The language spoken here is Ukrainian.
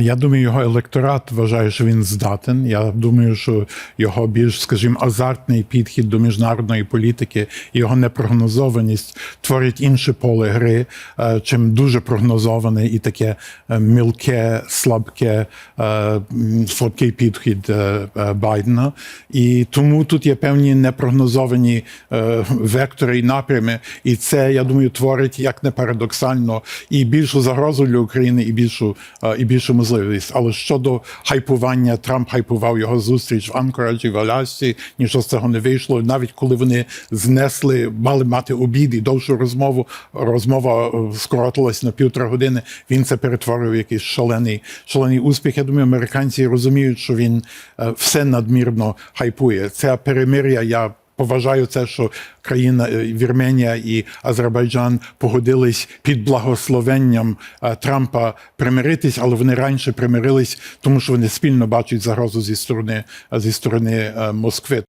Я думаю, його електорат вважає, що він здатен. Я думаю, що його більш, скажімо, азартний підхід до міжнародної політики його непрогнозованість творить інше поле гри, е, чим дуже прогнозоване і таке е, мілке, слабке, е, слабкий підхід Байдена. І тому тут є певні непрогнозовані вектори і напрями. І це, я думаю, творить як не парадоксально і більшу загрозу для України, і більшу і більшу можливість. Але щодо хайпування, Трамп хайпував його зустріч в Анкораджі, в Алясці, нічого з цього не вийшло. Навіть коли вони знесли, мали мати обід і довшу розмову, розмова е, скоротилась на півтора години. Він це перетворив в якийсь шалений, шалений успіх. Я думаю, американці розуміють, що він е, все надмірно хайпує. Це перемир'я. Я Поважаю це, що країна е, Вірменія і Азербайджан погодились під благословенням е, Трампа примиритись, але вони раніше примирились, тому що вони спільно бачать загрозу зі сторони зі сторони е, Москви.